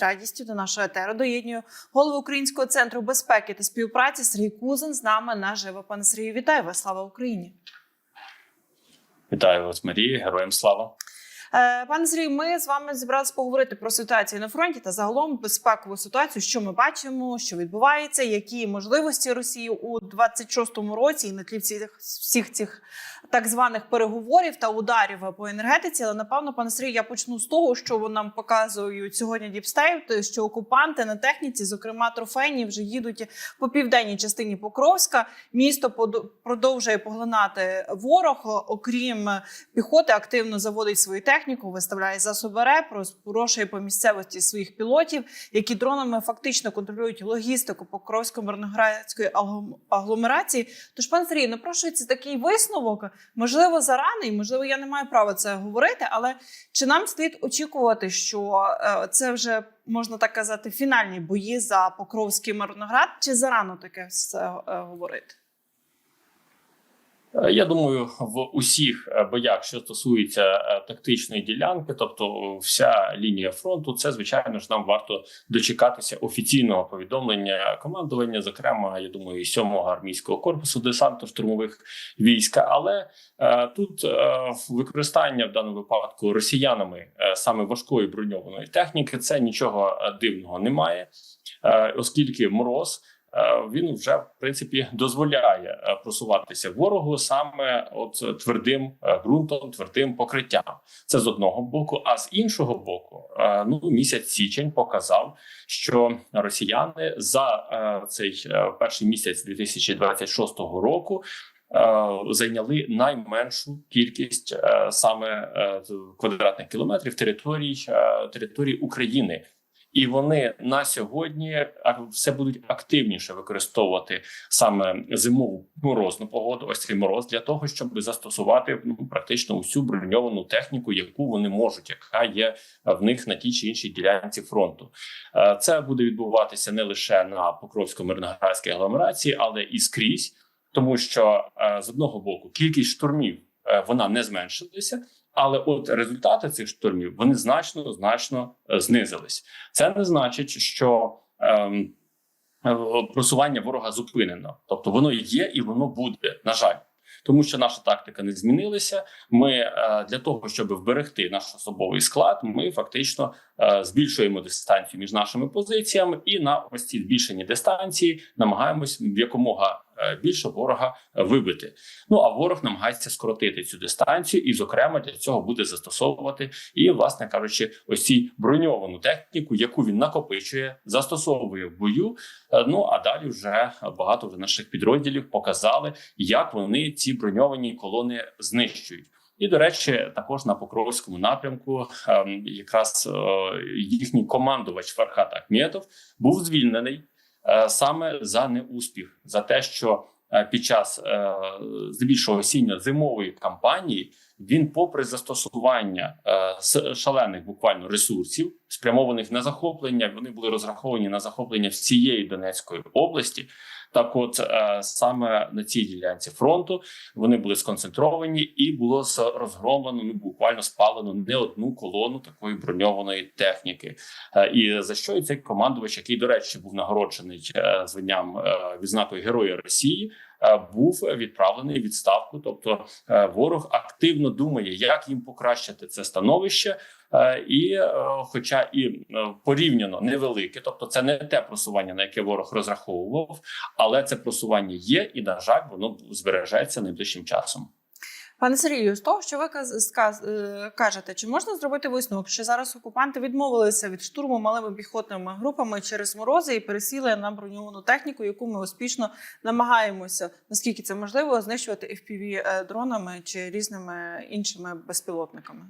з радістю до нашого етеру доєднюю голову Українського центру безпеки та співпраці Сергій Кузин з нами наживо. Пане Сергію, вітаю вас! Слава Україні! Вітаю вас, Марія, героям слава. Е, Пане Сергію, ми з вами зібралися поговорити про ситуацію на фронті та загалом безпекову ситуацію, що ми бачимо, що відбувається, які можливості Росії у 26-му році і на тлі всіх, всіх цих так званих переговорів та ударів по енергетиці. Але напевно, пане Сергію, я почну з того, що нам показують сьогодні Діпстейт, що окупанти на техніці, зокрема трофейні, вже їдуть по південній частині Покровська. Місто продовжує поглинати ворог. Окрім піхоти, активно заводить свою техніку, виставляє засоби РЕП, розпорошує по місцевості своїх пілотів, які дронами фактично контролюють логістику Покровсько-Мирноградської аглом- агломерації. Тож, пан Сергій, напрошується такий висновок. Можливо, зарано, і можливо, я не маю права це говорити, але чи нам слід очікувати, що е, це вже можна так казати фінальні бої за Покровський Мирноград, чи зарано таке все е, говорити? Е, Я думаю, в усіх е, боях, що стосується е, тактичної ділянки, тобто вся лінія фронту, це звичайно ж нам варто дочекатися офіційного повідомлення командування, зокрема, я думаю, і 7-го армійського корпусу десанту штурмових війська. Але е, тут е, використання в даному випадку росіянами е, саме важкої броньованої техніки, це нічого дивного немає, е, оскільки мороз. Е, він вже в принципі дозволяє е, просуватися ворогу саме от твердим е, ґрунтом, твердим покриттям. Це з одного боку. А з іншого боку, ну місяць січень показав, що росіяни за цей перший місяць 2026 року. Зайняли найменшу кількість саме квадратних кілометрів територій е, території України, і вони на сьогодні все будуть активніше використовувати саме зимову морозну погоду. Ось цей мороз для того, щоб застосувати ну практично усю броньовану техніку, яку вони можуть, яка є в них на тій чи іншій ділянці фронту. Е, Це буде відбуватися не лише на Покровсько-Мирноградській агломерації, але і скрізь, тому що е, з одного боку кількість штурмів е, вона не зменшилася. Але от результати цих штурмів вони значно значно е, знизились. Це не значить, що ем, е, просування ворога зупинено, тобто воно є і воно буде. На жаль, тому що наша тактика не змінилася. Ми е, для того, щоб вберегти наш особовий склад, ми фактично збільшуємо дистанцію між нашими позиціями, і на ось ці збільшені дистанції намагаємось якомога е, більше ворога е, вибити. Ну а ворог намагається скоротити цю дистанцію, і, зокрема, для цього буде застосовувати і, власне кажучи, ось цю броньовану техніку, яку він накопичує, застосовує в бою. Е, Ну а далі вже багато вже наших підрозділів показали, як вони ці броньовані колони знищують. І до речі, також на Покровському напрямку ем, якраз е, їхній командувач Фархат Ахметов був звільнений е, саме за неуспіх, за те, що е, під час здебільшого осінньо-зимової кампанії він, попри застосування е, шалених буквально ресурсів, спрямованих на захоплення, вони були розраховані на захоплення всієї Донецької області. Так, от е, саме на цій ділянці фронту вони були сконцентровані, і було розгромлено, ну буквально спалено не одну колону такої броньованої техніки. Е, І за що і цей командувач, який, до речі, був нагороджений е, званням е, відзнакою Героя Росії, був відправлений відставку. Тобто е, ворог активно думає, як їм покращити це становище. Е, І, е, хоча і е, порівняно невелике, тобто це не те просування, на яке ворог розраховував, але це просування є, і на жаль, воно збережеться найближчим часом. Пане Сергію, з того, що ви е, кажете, чи можна зробити висновок, що зараз окупанти відмовилися від штурму малими піхотними групами через морози і пересіли на броньовану техніку, яку ми успішно намагаємося, наскільки це можливо, знищувати fpv е, дронами чи різними іншими безпілотниками?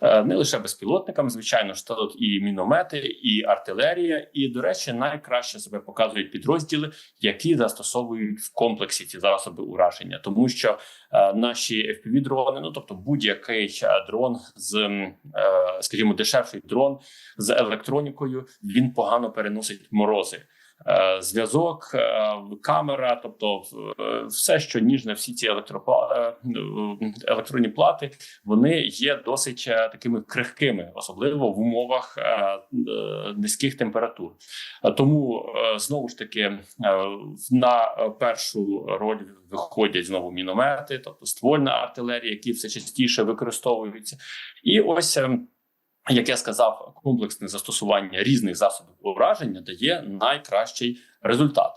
Е, не лише безпілотниками, звичайно ж, тут і міномети, і артилерія. І, до речі, найкраще себе показують підрозділи, які застосовують в комплексі ці засоби ураження, тому що е, наші fpv дрони, ну тобто будь-який е, дрон з, скажімо, дешевший дрон з електронікою, він погано переносить морози. Е, зв'язок, е, камера, тобто е, все, що ніжне, всі ці електронні плати, вони є досить такими крихкими, особливо в умовах низьких температур. Тому знову ж таки на першу роль виходять знову міномети, тобто ствольна артилерія, які все частіше використовуються, і ось. Як я сказав, комплексне застосування різних засобів ураження дає найкращий результат.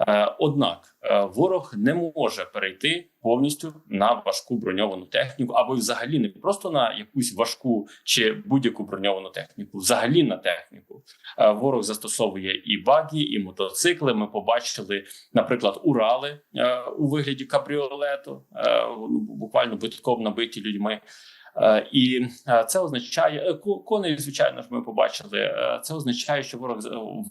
Е, Однак е, ворог не може перейти повністю на важку броньовану техніку, або взагалі не просто на якусь важку чи будь-яку броньовану техніку, взагалі на техніку. Е, Ворог застосовує і багі, і мотоцикли. Ми побачили, наприклад, Урали у вигляді кабріолету, ну, буквально битком набиті людьми. Е, І е, це означає е, ко- коней, звичайно ж, ми побачили. Це означає, що ворог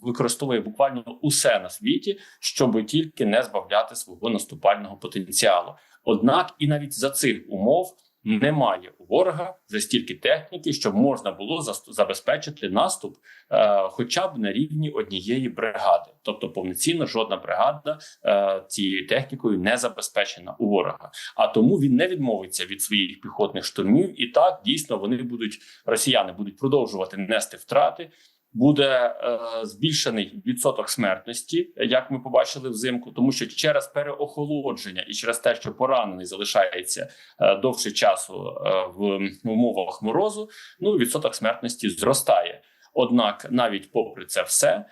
використовує буквально усе на світі, щоб тільки не збавляти свого наступального потенціалу. Однак, і навіть за цих умов немає у ворога за стільки техніки, щоб можна було забезпечити наступ, е, хоча б на рівні однієї бригади. Тобто, повноцінно жодна бригада е, цією технікою не забезпечена у ворога. А тому він не відмовиться від своїх піхотних штурмів. І так дійсно вони будуть росіяни будуть продовжувати нести втрати. Буде е, збільшений відсоток смертності, як ми побачили взимку, тому що через переохолодження і через те, що поранений залишається е, довше часу е, в умовах морозу, ну відсоток смертності зростає. Однак, навіть попри це все,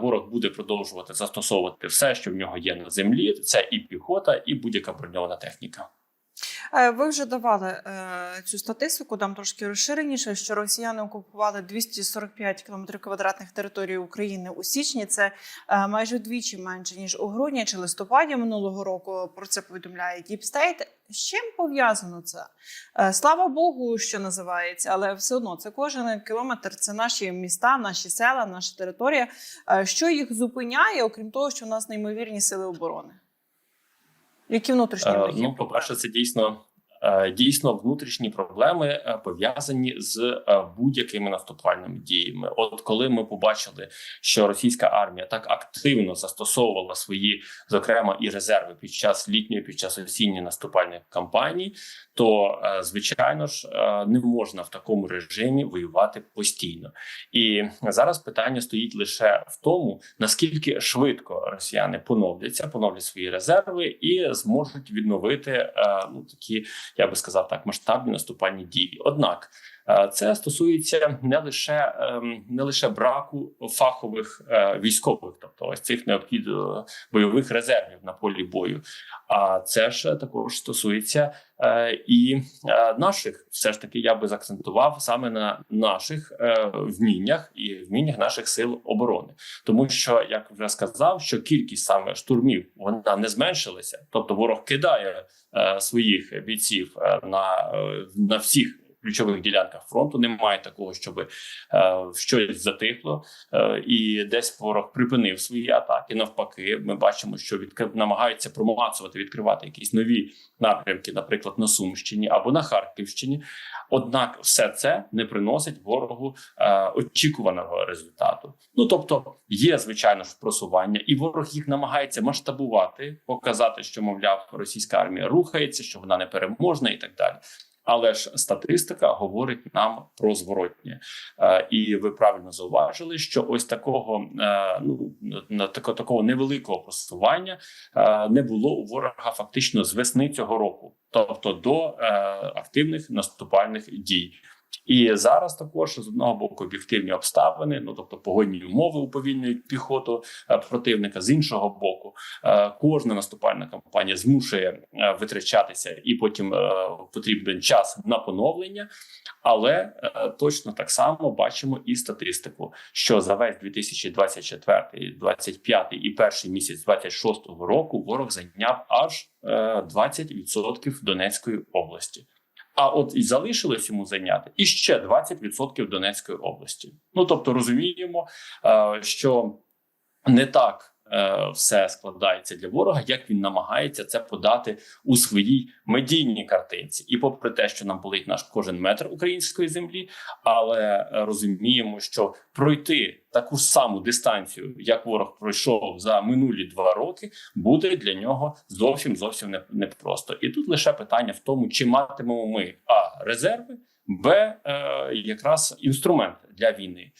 ворог буде продовжувати застосовувати все, що в нього є на землі. Це і піхота, і будь-яка броньована техніка. Е, Ви вже давали е, цю статистику, там трошки розширеніше, що росіяни окупували 245 км квадратних території України у січні. Це е, майже вдвічі менше ніж у грудні чи листопаді минулого року. Про це повідомляє State. З чим пов'язано це? Слава Богу, що називається, але все одно це кожен кілометр. Це наші міста, наші села, наша територія. Що їх зупиняє, окрім того, що в нас неймовірні сили оборони? Які внутрішні Е, Ну, по перше, це дійсно. Е, Дійсно, внутрішні проблеми е, пов'язані з е, будь-якими наступальними діями. От коли ми побачили, що російська армія так активно застосовувала свої, зокрема, і резерви під час літньої, під час осінньої наступальних кампаній, то звичайно ж не можна в такому режимі воювати постійно. І зараз питання стоїть лише в тому, наскільки швидко росіяни поновляться, поновлять свої резерви і зможуть відновити ну такі, я би сказав так, масштабні наступальні дії. Однак це стосується не лише ем, не лише браку фахових е, військових, тобто ось цих необхідних бойових резервів на полі бою. А це ж також стосується е, і е, наших, все ж таки, я би заакцентував саме на наших е, вміннях і вміннях наших сил оборони, тому що як вже сказав, що кількість саме штурмів вона не зменшилася, тобто ворог кидає е, своїх бійців е, на, е, на всіх. Ключових ділянках фронту немає такого, щоб е, щось затихло, е, і десь ворог припинив свої атаки. Навпаки, ми бачимо, що відкри... намагаються промацувати, відкривати якісь нові напрямки, наприклад, на Сумщині або на Харківщині. Однак, все це не приносить ворогу е, очікуваного результату. Ну тобто, є звичайно ж просування, і ворог їх намагається масштабувати, показати, що мовляв, російська армія рухається, що вона не переможна, і так далі. Але ж статистика говорить нам про зворотнє, е, і ви правильно зауважили, що ось такого е, ну на такого, невеликого просування е, не було у ворога фактично з весни цього року, тобто до активних наступальних дій. І зараз також з одного боку об'єктивні обставини, ну тобто погодні умови уповільнюють піхоту е, противника. З іншого боку, е, кожна наступальна кампанія змушує е, витрачатися, і потім потрібен час на поновлення. Але точно так само бачимо і статистику, що за весь 2024, 25 і перший місяць 26 року ворог зайняв аж е, 20% Донецької області. А от і залишилось йому зайняти і ще 20% Донецької області. Ну тобто розуміємо, е, що не так все складається для ворога, як він намагається це подати у своїй медійній картинці. І попри те, що нам болить наш кожен метр української землі, але е, розуміємо, що пройти таку ж саму дистанцію, як ворог пройшов за минулі два роки, буде для нього зовсім зовсім непросто. І тут лише питання в тому, чи матимемо ми а резерви, б е, якраз інструменти для війни.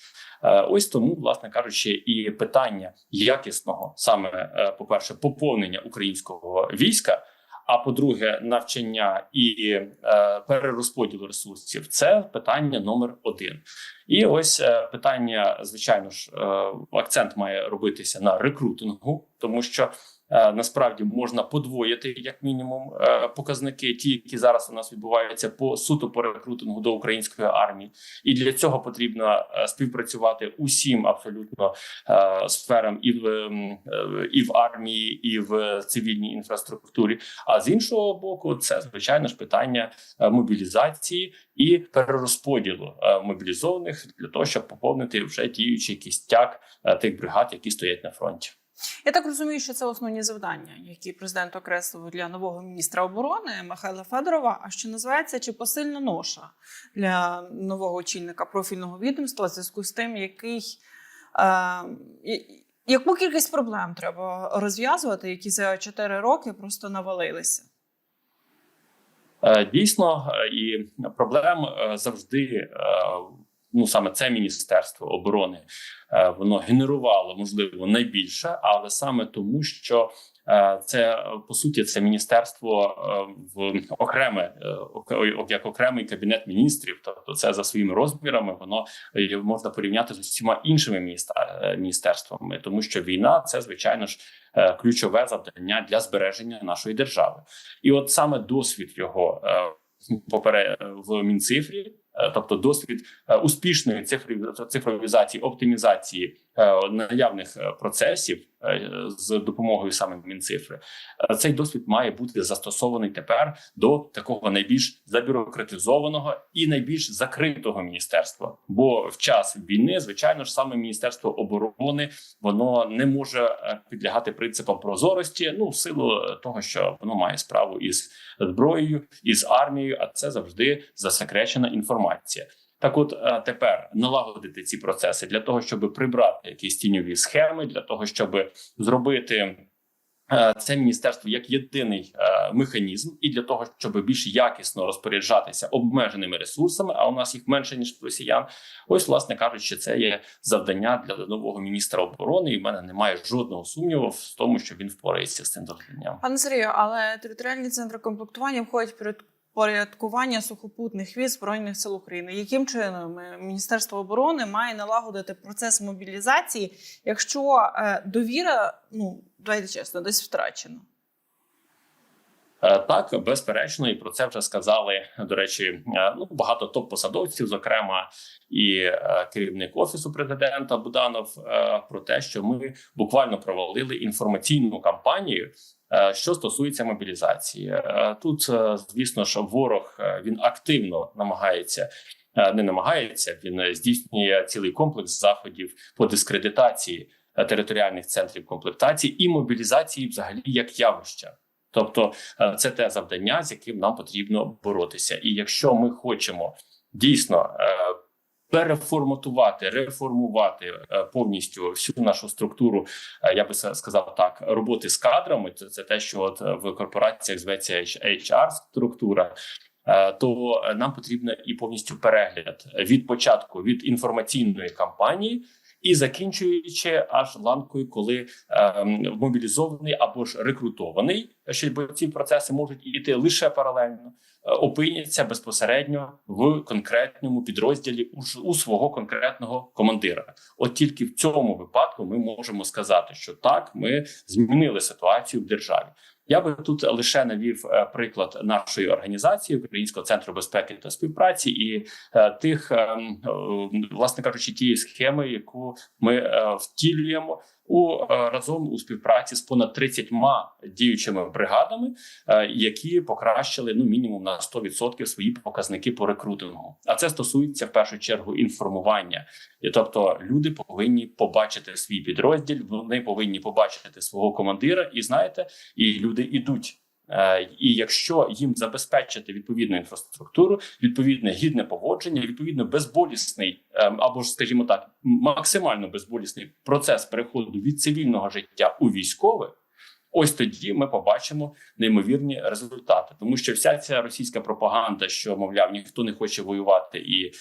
Е, Ось тому, власне кажучи, і питання якісного, саме е, по перше, поповнення українського війська. А по-друге, навчання і е, перерозподілу ресурсів це питання номер один. І ось е, питання, звичайно ж, е, акцент має робитися на рекрутингу, тому що насправді можна подвоїти як мінімум е, показники, ті, які зараз у нас відбуваються по суто по рекрутингу до української армії, і для цього потрібно е, співпрацювати усім абсолютно е, сферам і в е, і в армії, і в цивільній інфраструктурі. А з іншого боку, це звичайно ж питання е, мобілізації і перерозподілу е, мобілізованих для того, щоб поповнити вже діючий кістяк е, тих бригад, які стоять на фронті. Я так розумію, що це основні завдання, які президент окреслив для нового міністра оборони Михайла Федорова. А що називається чи посильна ноша для нового очільника профільного відомства в зв'язку з тим, який е, яку кількість проблем треба розв'язувати, які за 4 роки просто навалилися. Е, Дійсно, е, і проблем е, завжди. Ну, саме це міністерство оборони е, воно генерувало можливо найбільше, але саме тому, що е, це по суті це міністерство е, в окреме ок- як окремий кабінет міністрів. Тобто, це за своїми розмірами воно можна порівняти з усіма іншими міністер- міністерствами, тому що війна це звичайно ж ключове завдання для збереження нашої держави. І от саме досвід його е, попере в мінцифрі, тобто досвід е, успішної цифровізації, оптимізації е, наявних е, процесів. е, з допомогою саме мінцифри. Е, Цей досвід має бути застосований тепер до такого найбільш забюрократизованого і найбільш закритого міністерства. Бо в час війни, звичайно ж, саме міністерство оборони воно не може е, підлягати принципам прозорості. Ну в силу того, що воно має справу із зброєю, із армією, а це завжди засекречена інформація. Так, от е, тепер налагодити ці процеси для того, щоб прибрати якісь тіньові схеми, для того, щоб зробити е, це міністерство як єдиний е, механізм, і для того, щоб більш якісно розпоряджатися обмеженими ресурсами, а у нас їх менше ніж росіян. Ось, власне кажучи, це є завдання для нового міністра оборони. І в мене немає жодного сумніву в тому, що він впорається з цим завданням. Пане Сергію, але територіальні центри комплектування входять в порядкування сухопутних військ Збройних сил України. Яким чином е, Міністерство оборони має налагодити процес мобілізації, якщо е, довіра, ну давайте чесно, десь втрачена? Е, Так, безперечно, і про це вже сказали. До речі, е, ну багато топ-посадовців, зокрема, і е, керівник офісу президента Буданов, про те, що ми буквально провалили інформаційну кампанію. Що стосується мобілізації, тут звісно ж ворог він активно намагається, не намагається. Він здійснює цілий комплекс заходів по дискредитації територіальних центрів комплектації і мобілізації, взагалі як явища. Тобто, е, це те завдання, з яким нам потрібно боротися. І якщо ми хочемо дійсно е, переформатувати, реформувати е, повністю всю нашу структуру, я би сказав так, роботи з кадрами, це, це те, що от в корпораціях зветься HR структура. То нам потрібно і повністю перегляд від початку від інформаційної кампанії і закінчуючи аж ланкою, коли е, мобілізований або ж рекрутований, що бо ці процеси можуть іти лише паралельно, е, опиняться безпосередньо в конкретному підрозділі у, у свого конкретного командира. От тільки в цьому випадку ми можемо сказати, що так, ми змінили ситуацію в державі. Я би тут лише навів е, приклад нашої організації Українського центру безпеки та співпраці і е, тих, е, м, е, власне кажучи, тієї схеми, яку ми втілюємо у е, разом у співпраці з понад 30 діючими бригадами, е, які покращили ну мінімум на 100% свої показники по рекрутингу. А це стосується в першу чергу інформування. І тобто люди повинні побачити свій підрозділ, вони повинні побачити свого командира, і знаєте, і люди ідуть. Е, І якщо їм забезпечити відповідну інфраструктуру, відповідне гідне поводження, відповідно безболісний ем, або ж, скажімо так, максимально безболісний процес переходу від цивільного життя у військове. Ось тоді ми побачимо неймовірні результати, тому що вся ця російська пропаганда, що мовляв, ніхто не хоче воювати, і е,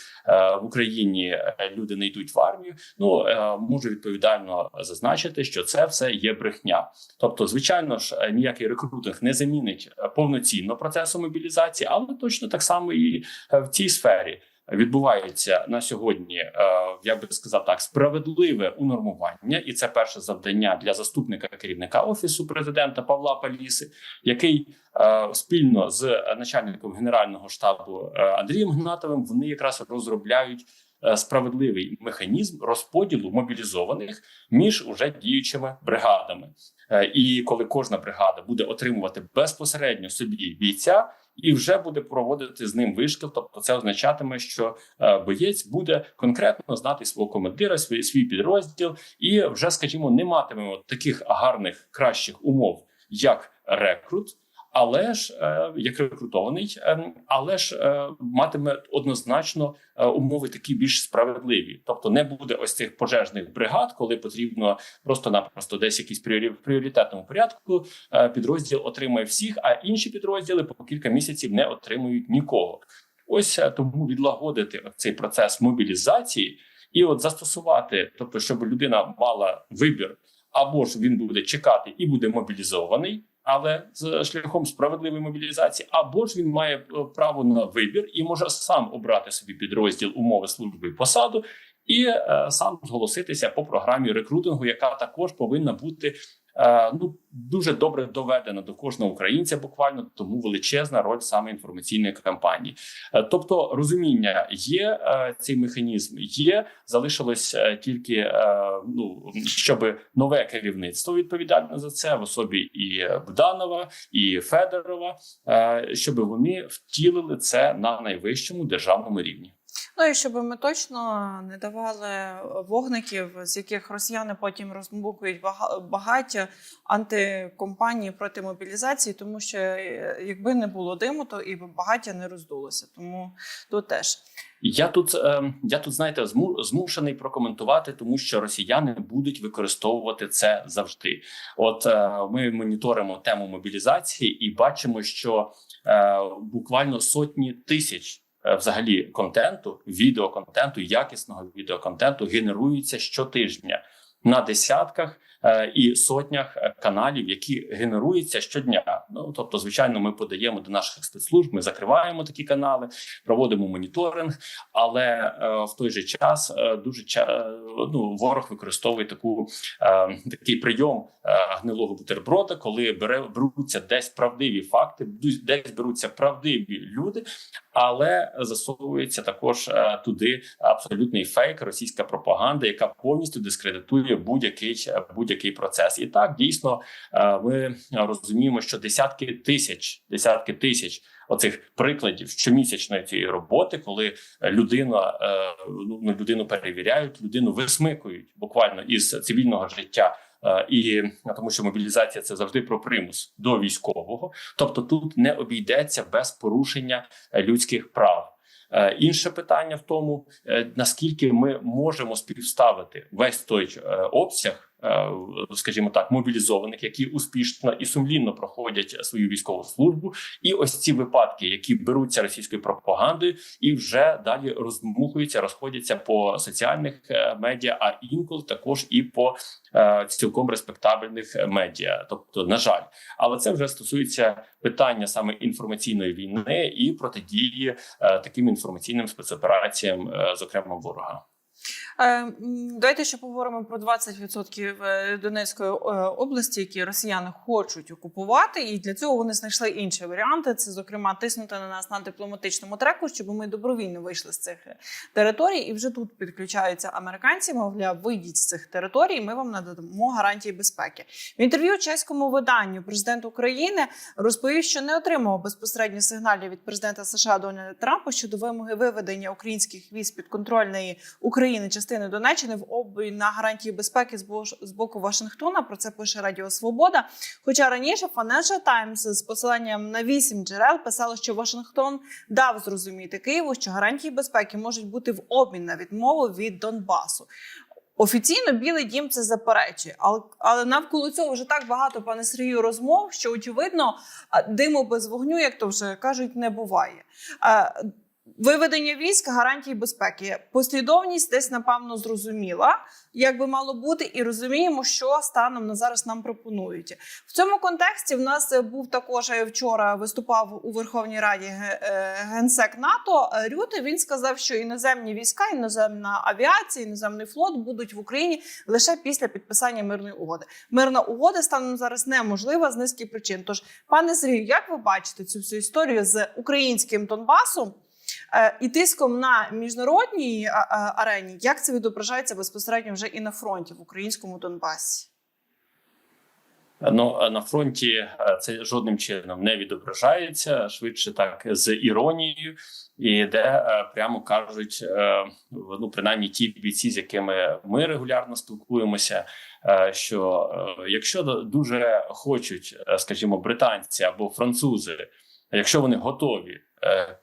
в Україні е, люди не йдуть в армію. Ну е, можу відповідально зазначити, що це все є брехня. Тобто, звичайно ж, е, ніякий рекрутинг не замінить е, повноцінно процесу мобілізації, але точно так само і в цій сфері. Відбувається на сьогодні, е, я би сказав так, справедливе унормування, і це перше завдання для заступника керівника офісу президента Павла Паліси, який е, спільно з начальником генерального штабу е, Андрієм Гнатовим вони якраз розробляють справедливий механізм розподілу мобілізованих між уже діючими бригадами. І коли кожна бригада буде отримувати безпосередньо собі бійця. І вже буде проводити з ним вишкіл. Тобто, це означатиме, що е, боєць буде конкретно знати свого командира, свій свій підрозділ, і вже, скажімо, не матиме таких гарних кращих умов, як рекрут. Але ж е, як рекрутований, е, але ж е, матиме однозначно умови такі більш справедливі. Тобто не буде ось цих пожежних бригад, коли потрібно просто-напросто десь якийсь в пріоритетному порядку підрозділ отримує всіх, а інші підрозділи по кілька місяців не отримують нікого. Ось тому відлагодити цей процес мобілізації і от застосувати, тобто, щоб людина мала вибір, або ж він буде чекати і буде мобілізований. Але з шляхом справедливої мобілізації, або ж він має е, право на вибір і може сам обрати собі підрозділ умови служби і посаду, і е, сам зголоситися по програмі рекрутингу, яка також повинна бути ну дуже добре доведена до кожного українця. Буквально тому величезна роль саме інформаційної кампанії. Е, тобто розуміння є е, цей механізм, є залишилось е, тільки е, ну щоб нове керівництво відповідальне за це в особі і Богданова, і Федорова, е, щоб вони втілили це на найвищому державному рівні. Ну і щоб ми точно не давали вогників, з яких росіяни потім розмбукують бага- багаття антикомпанії проти мобілізації, тому що е, якби не було диму, то і багаття не роздулося. Тому тут теж. Я тут е, я тут знаєте зму- змушений прокоментувати, тому що росіяни будуть використовувати це завжди. От е, ми моніторимо тему мобілізації і бачимо, що буквально сотні тисяч. Е, Взагалі контенту, відеоконтенту, якісного відеоконтенту генерується щотижня на десятках е, і сотнях е, каналів, які генеруються щодня. Ну тобто, звичайно, ми подаємо до наших спецслужб, ми закриваємо такі канали, проводимо моніторинг, але е, в той же час дуже ну, ворог використовує таку такий прийом гнилого бутерброда, коли бере беруться десь правдиві факти, десь беруться правдиві люди, але засовується також туди абсолютний фейк, російська пропаганда, яка повністю дискредитує будь-який е, будь-який процес. І так дійсно е, ми розуміємо, що десятки тисяч, десятки тисяч оцих прикладів щомісячної цієї роботи, коли людина е, ну людину перевіряють, людину висмикують буквально із цивільного життя. І тому, що мобілізація це завжди про примус до військового, тобто тут не обійдеться без порушення людських прав. Е, Інше питання в тому, е, наскільки ми можемо співставити весь той е, обсяг, скажімо так, мобілізованих, які успішно і сумлінно проходять свою військову службу, і ось ці випадки, які беруться російською пропагандою, і вже далі розмухуються, розходяться по соціальних е, медіа, а інколи також і по е, цілком респектабельних медіа. Тобто, на жаль, але це вже стосується питання саме інформаційної війни і протидії е, таким інформаційним спецопераціям, е, зокрема ворога. Е, Давайте ще поговоримо про 20% е, Донецької е, області, які росіяни хочуть окупувати, і для цього вони знайшли інші варіанти. Це, зокрема, тиснути на нас на дипломатичному треку, щоб ми добровільно вийшли з цих територій. І вже тут підключаються американці. Мовляв, вийдіть з цих територій. Ми вам надамо гарантії безпеки. В інтерв'ю чеському виданню президент України розповів, що не отримав безпосередньо сигналів від президента США Дональда Трампа щодо вимоги виведення українських військ під контрольної України частини Донеччини в обмін на гарантії безпеки з бо- з боку Вашингтона. Про це пише Радіо Свобода. Хоча раніше Financial Times з посиланням на вісім джерел писало, що Вашингтон дав зрозуміти Києву, що гарантії безпеки можуть бути в обмін на відмову від Донбасу. Офіційно Білий Дім це заперечує, але, але навколо цього вже так багато, пане Сергію, розмов, що очевидно диму без вогню, як то вже кажуть, не буває. Виведення військ гарантії безпеки. Послідовність десь напевно зрозуміла, як би мало бути, і розуміємо, що станом на зараз нам пропонують. В цьому контексті в нас був також е, вчора виступав у Верховній Раді е, генсек НАТО Рюте. Він сказав, що іноземні війська, іноземна авіація, іноземний флот будуть в Україні лише після підписання мирної угоди. Мирна угода станом зараз неможлива з низки причин. Тож, пане Сергію, як ви бачите цю всю історію з українським Донбасом? Е, І тиском на міжнародній а, а, арені, як це відображається безпосередньо вже і на фронті в українському Донбасі? Ну на фронті е, це жодним чином не відображається швидше так з іронією, і де е, прямо кажуть, е, ну принаймні ті бійці, з якими ми регулярно спілкуємося. е, Що е, якщо дуже хочуть, е, скажімо, британці або французи, якщо вони готові е,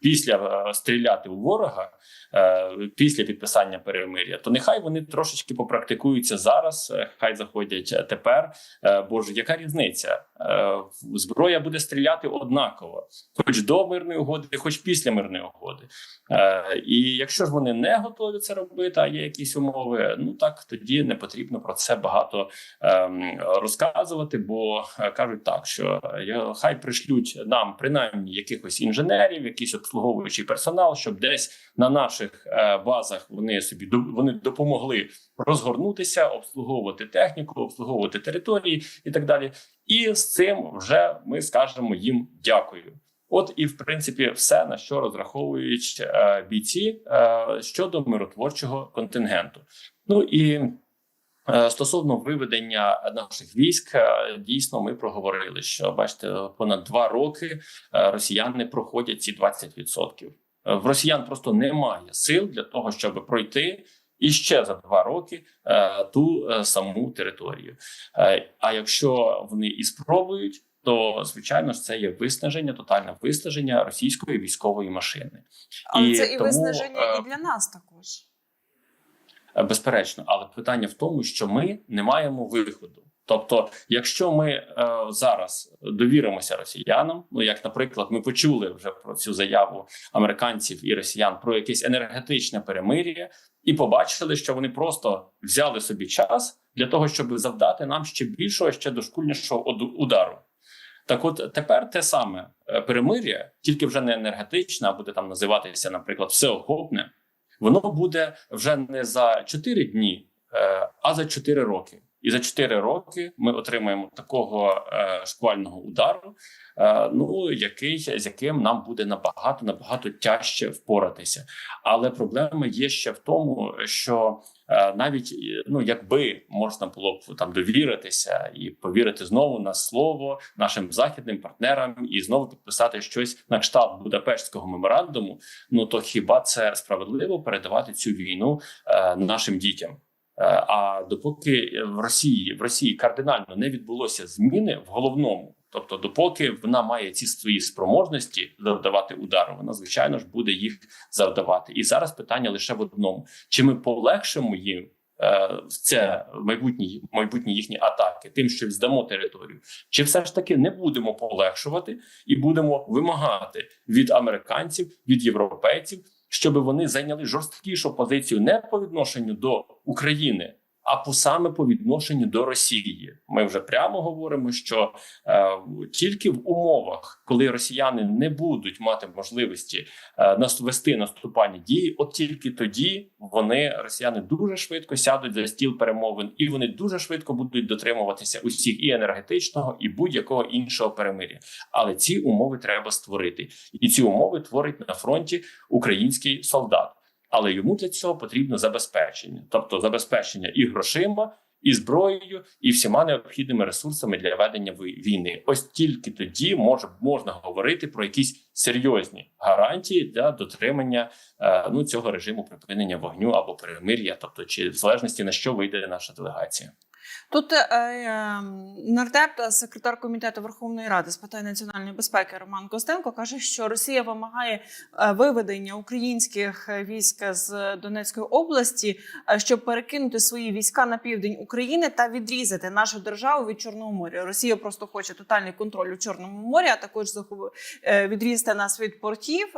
після е, стріляти у ворога е, після підписання перемир'я, то нехай вони трошечки попрактикуються зараз, е, хай заходять е, тепер. Е, Бо ж яка різниця? Е, Зброя буде стріляти однаково, хоч до мирної угоди, хоч після мирної угоди. Е, І якщо ж вони не готові це робити, а є якісь умови, ну так тоді не потрібно про це багато ем, розказувати. Бо е, кажуть так, що е, хай пришлють нам принаймні якихось інженерів, якийсь обслуговуючий персонал, щоб десь на наших е, базах вони собі вони допомогли розгорнутися, обслуговувати техніку, обслуговувати території і так далі. І з цим вже ми скажемо їм дякую. От і в принципі все на що розраховують е, бійці е, щодо миротворчого контингенту. Ну і стосовно виведення наших військ, е, дійсно ми проговорили, що бачите, понад два роки е, росіяни проходять ці 20%. Е, В росіян просто немає сил для того, щоб пройти і ще за два роки е, ту е, саму територію. Е, А якщо вони і спробують, то звичайно ж це є виснаження, тотальне виснаження російської військової машини. Але І це і тому, виснаження е, і для нас також. Е, Безперечно, але питання в тому, що ми не маємо виходу. Тобто, якщо ми е, зараз довіримося росіянам, ну як, наприклад, ми почули вже про цю заяву американців і росіян про якесь енергетичне перемир'я, і побачили, що вони просто взяли собі час для того, щоб завдати нам ще більшого, ще дошкульнішого удару. Так, от тепер те саме е, перемир'я, тільки вже не енергетичне, а буде там називатися, наприклад, всеохопне. Воно буде вже не за 4 дні, е, а за 4 роки. І за 4 роки ми отримаємо такого е, шквального удару, е, ну який з яким нам буде набагато набагато тяжче впоратися. Але проблема є ще в тому, що е, навіть ну якби можна було б там довіритися і повірити знову на слово нашим західним партнерам і знову підписати щось на кшталт Будапештського меморандуму. Ну то хіба це справедливо передавати цю війну нашим дітям? Е, А допоки в Росії в Росії кардинально не відбулося зміни в головному, тобто, допоки вона має ці свої спроможності завдавати удару, вона звичайно ж буде їх завдавати. І зараз питання лише в одному: чи ми полегшимо їм е, в це майбутні майбутні їхні атаки, тим, що здамо територію, чи все ж таки не будемо полегшувати і будемо вимагати від американців, від європейців, щоб вони зайняли жорсткішу позицію не по відношенню до України, а по саме по відношенню до Росії. Ми вже прямо говоримо, що е, тільки в умовах, коли росіяни не будуть мати можливості е, вести наступальні дії, от тільки тоді вони росіяни дуже швидко сядуть за стіл перемовин, і вони дуже швидко будуть дотримуватися усіх і енергетичного, і будь-якого іншого перемир'я. Але ці умови треба створити, і ці умови творить на фронті український солдат. Але йому для цього потрібно забезпечення, тобто забезпечення і грошима, і зброєю, і всіма необхідними ресурсами для ведення війни. Ось тільки тоді може можна говорити про якісь серйозні гарантії для дотримання е, ну цього режиму припинення вогню або перемир'я, тобто чи в залежності на що вийде наша делегація. Тут е, е, нардеп секретар комітету Верховної Ради з питань національної безпеки Роман Костенко каже, що Росія вимагає е, виведення українських е, військ з Донецької області, е, щоб перекинути свої війська на південь України та відрізати нашу державу від Чорного моря. Росія просто хоче тотальний контроль у Чорному морі, а також е, відрізати нас від портів.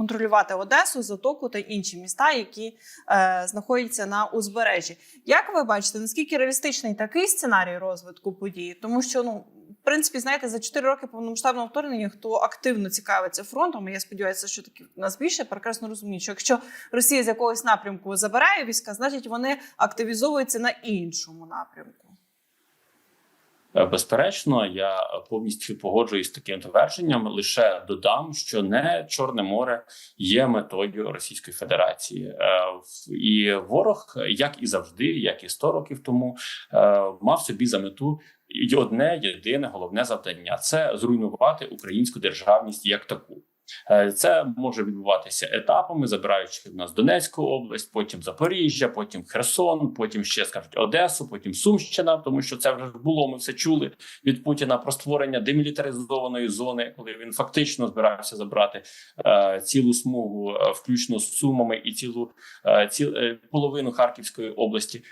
Контролювати Одесу, Затоку та інші міста, які е, знаходяться на узбережжі. Як ви бачите, наскільки реалістичний такий сценарій розвитку подій? Тому що ну. В принципі, знаєте, за 4 роки повномасштабного вторгнення, хто активно цікавиться фронтом, я сподіваюся, що таки нас більше прекрасно розуміють, що якщо Росія з якогось напрямку забирає війська, значить вони активізовуються на іншому напрямку. Е, Безперечно, я повністю погоджуюсь з таким твердженням. Лише додам, що не Чорне море є метою Російської Федерації, Е, і ворог, як і завжди, як і 100 років тому, е, мав собі за мету й одне єдине головне завдання це зруйнувати українську державність як таку. Е, Це може відбуватися етапами, забираючи в нас Донецьку область, потім Запоріжжя, потім Херсон, потім ще скажуть Одесу, потім Сумщина, тому що це вже було. Ми все чули від Путіна про створення демілітаризованої зони, коли він фактично збирався забрати е, цілу смугу, е, включно з Сумами, і цілу е, ціл, е, половину Харківської області.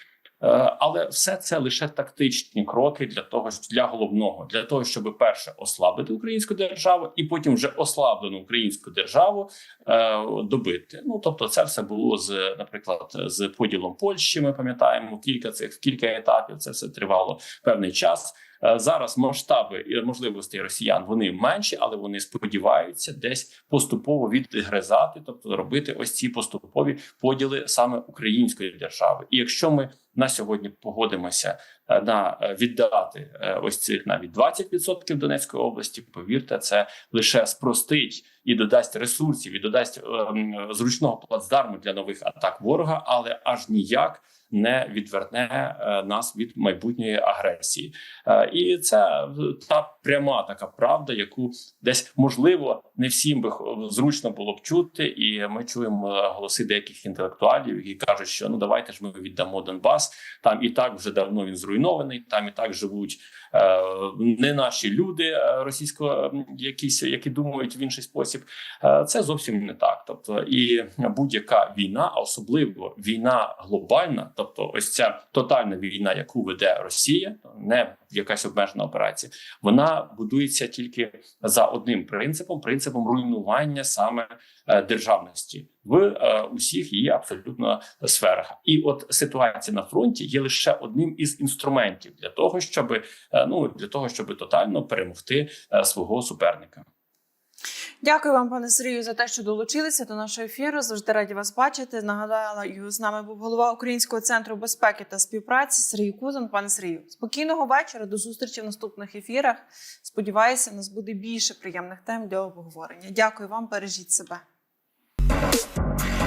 Е, Але все це лише тактичні кроки для того, для головного, для того, щоб перше ослабити українську державу, і потім вже ослаблену українську державу е, добити. Ну тобто, це все було з, наприклад, з поділом Польщі. Ми пам'ятаємо кілька цих кілька етапів. Це все тривало певний час. Е, Зараз масштаби і можливостей росіян вони менші, але вони сподіваються десь поступово відгризати, тобто робити ось ці поступові поділи саме української держави. І якщо ми на сьогодні погодимося е, на е, віддати ось цих навіть 20% Донецької області, повірте, це лише спростить і додасть ресурсів, і додасть ем, зручного плацдарму для нових атак ворога, але аж ніяк не відверне е, нас від майбутньої агресії. Е, І це та пряма така правда, яку десь можливо не всім би зручно було б чути. І ми чуємо е, голоси деяких інтелектуалів, які кажуть, що ну давайте ж ми віддамо Донбас. Там і так вже давно він зруйнований. Там і так живуть не наші люди е, російсько, якісь які думають в інший спосіб. Е, Це зовсім не так. Тобто, і будь-яка війна, а особливо війна глобальна, тобто ось ця тотальна війна, яку веде Росія, не якась обмежена операція, вона будується тільки за одним принципом принципом руйнування саме е, державності в е, усіх її абсолютно сферах. І от ситуація на фронті є лише одним із інструментів для того, щоб е, ну для того, щоб тотально перемогти е, свого суперника. Дякую вам, пане Сергію, за те, що долучилися до нашого ефіру. Завжди раді вас бачити. Нагадала, з нами був голова Українського центру безпеки та співпраці Сергій Кузан. Пане Сергію, спокійного вечора. До зустрічі в наступних ефірах. Сподіваюся, у нас буде більше приємних тем для обговорення. Дякую вам, бережіть себе. フッ。